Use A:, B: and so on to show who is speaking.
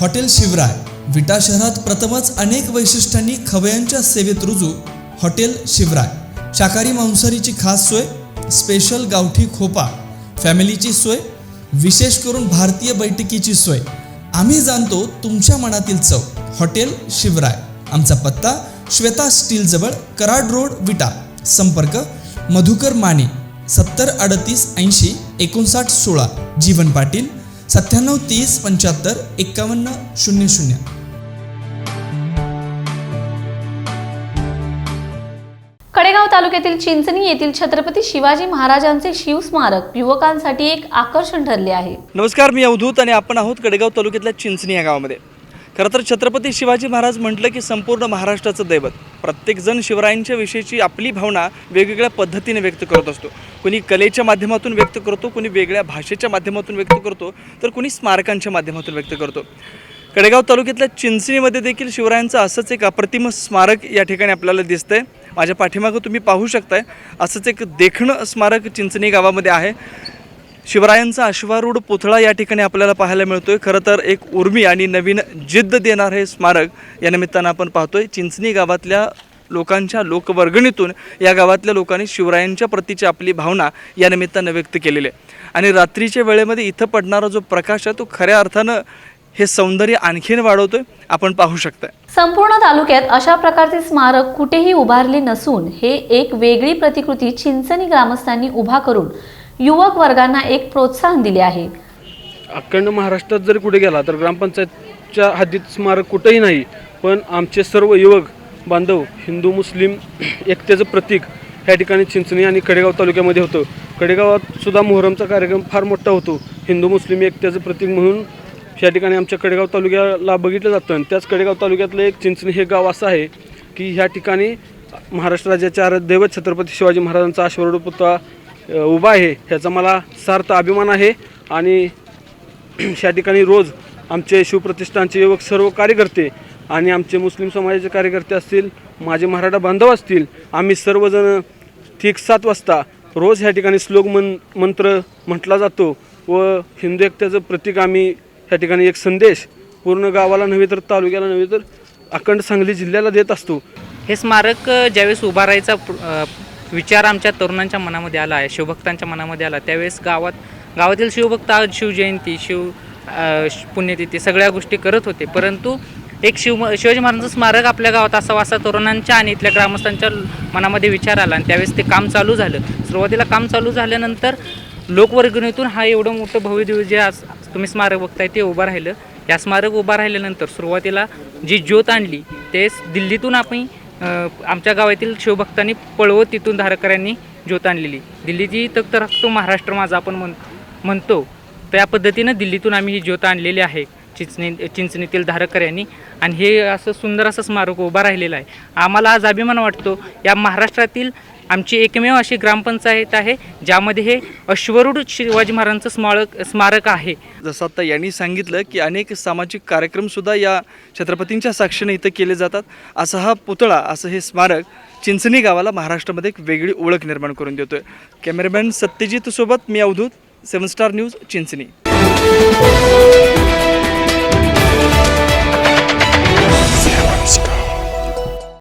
A: Hotel Shivray विटा शहरात प्रथमच अनेक वैशिष्ट्यांनी खवयांच्या सेवेत रुजू हॉटेल शिवराय. शाकाहारी मांसाहारीची खास सोय स्पेशल गावठी खोपा फॅमिलीची सोय विशेष करून भारतीय बैठकीची सोय. आम्ही जाणतो तुमच्या मनातील चव हॉटेल शिवराय. आमचा पत्ता श्वेता स्टीलजवळ कराड रोड विटा. संपर्क मधुकर माने सत्तर अडतीस ऐंशी एकोणसाठ सोळा. जीवन पाटील सत्त्याण्णव तीस पंच्याहत्तर एक्कावन्न शून्य शून्य.
B: कडेगाव तालुक्यातील चिंचणी येथील छत्रपती शिवाजी महाराजांचे शिवस्मारक युवकांसाठी एक आकर्षण ठरले आहे.
C: नमस्कार मी अवधूत आणि आपण आहोत कडेगाव तालुक्यातल्या चिंचणी या गावामध्ये. खरं तर छत्रपती शिवाजी महाराज म्हटलं की संपूर्ण महाराष्ट्राचं दैवत. प्रत्येकजण शिवरायांच्या विषयीची आपली भावना वेगवेगळ्या पद्धतीने व्यक्त करत असतो. कोणी कलेच्या माध्यमातून व्यक्त करतो कोणी वेगळ्या भाषेच्या माध्यमातून व्यक्त करतो तर कुणी स्मारकांच्या माध्यमातून व्यक्त करतो. कडेगाव तालुक्यातल्या चिंचणीमध्ये देखील शिवरायांचं असंच एक अप्रतिम स्मारक या ठिकाणी आपल्याला दिसतंय. माझ्या पाठीमागं तुम्ही पाहू शकताय. असंच एक देखणं स्मारक चिंचणी गावामध्ये आहे. शिवरायांचा अश्वारूढ पुतळा या ठिकाणी आपल्याला पाहायला मिळतोय. खरं तर एक उर्मी आणि नवीन जिद्द देणार हे स्मारक या निमित्तानं आपण पाहतोय. चिंचणी गावातल्या लोकांच्या लोकवर्गणीतून या गावातल्या लोकांनी शिवरायांच्या प्रतीची आपली भावना या निमित्तानं व्यक्त केलेली आहे. आणि रात्रीच्या वेळेमध्ये इथं पडणारा जो प्रकाश आहे तो खऱ्या अर्थानं हे सौंदर्य आणखीन वाढवतोय. आपण पाहू शकताय.
B: संपूर्ण तालुक्यात अशा प्रकारचे स्मारक कुठेही उभारले नसून हे एक वेगळी प्रतिकृती चिंचणी ग्रामस्थांनी उभा करून युवक वर्गांना एक प्रोत्साहन दिले आहे.
D: अखंड महाराष्ट्रात जर कुठे गेला तर ग्रामपंचायतच्या हद्दीत स्मारक कुठेही नाही पण आमचे सर्व युवक बांधव हिंदू मुस्लिम एकतेचं प्रतीक ह्या ठिकाणी चिंचणी आणि कडेगाव तालुक्यामध्ये होतं. कडेगावात सुद्धा मोहरमचा कार्यक्रम फार मोठा होतो. हिंदू मुस्लिम एकतेचं प्रतीक म्हणून या ठिकाणी आमच्या कडेगाव तालुक्याला बघितलं जातं. आणि त्याच कडेगाव तालुक्यातलं एक चिंचणी हे गाव असं आहे की ह्या ठिकाणी महाराष्ट्र राज्याच्या आराध्य दैवत छत्रपती शिवाजी महाराजांचा आश्वरूढ पुतळा उभा आहे ह्याचा मला सार्थ अभिमान आहे. आणि या ठिकाणी रोज आमचे शिवप्रतिष्ठानचे युवक सर्व कार्यकर्ते आणि आमचे मुस्लिम समाजाचे कार्यकर्ते असतील माझे मराठा बांधव असतील आम्ही सर्वजण ठीक सात वाजता रोज ह्या ठिकाणी श्लोक मन मंत्र म्हटला जातो व हिंदू एकत्याचं प्रतीक आम्ही ह्या ठिकाणी एक संदेश पूर्ण गावाला नव्हे तर तालुक्याला नव्हे तर अखंड सांगली जिल्ह्याला देत असतो.
E: हे स्मारक ज्यावेळेस उभारायचा प्र- विचार आमच्या तरुणांच्या मनामध्ये आला आहे शिवभक्तांच्या मनामध्ये आला. त्यावेळेस गावात गावातील शिवभक्त आज शिवजयंती शिव श- पुण्यतिथी सगळ्या गोष्टी करत होते. परंतु एक शिव शिवाजी महाराजांचं स्मारक आपल्या गावात असावं असा तरुणांच्या आणि इथल्या ग्रामस्थांच्या मनामध्ये विचार आला आणि त्यावेळेस ते काम चालू झालं. सुरुवातीला काम चालू झाल्यानंतर लोकवर्गणीतून हा एवढं मोठं भव्य जे आज तुम्ही स्मारक बघताय ते उभं राहिलं. या स्मारक उभं राहिल्यानंतर सुरुवातीला जी ज्योत आणली तेच दिल्लीतून आपण आमच्या गावातील शिवभक्तांनी पळवत तिथून धारकऱ्यांनी ज्योत आणलेली. दिल्लीची तख्त राखतो महाराष्ट्र माझा आपण म्हण म्हणतो. त्या पद्धतीनं दिल्लीतून आम्ही ही ज्योत आणलेली आहे. चिंचणी चिंचणीतील धारकऱ्यांनी. आणि हे असं सुंदर असं स्मारक उभा राहिलेलं आहे. आम्हाला आज अभिमान वाटतो. या महाराष्ट्रातील आमची एकमेव अशी ग्रामपंचायत आहे ज्यामध्ये हे अश्वरूढ शिवाजी महाराजांचं स्मारक स्मारक आहे.
C: जसं आता यांनी सांगितलं की अनेक सामाजिक कार्यक्रमसुद्धा या छत्रपतींच्या साक्षीने इथं केले जातात. असा हा पुतळा असं हे स्मारक चिंचणी गावाला महाराष्ट्रामध्ये एक वेगळी ओळख निर्माण करून देतोय. कॅमेरामॅन सत्यजित सोबत मी Avadhut seven star news Chinchani.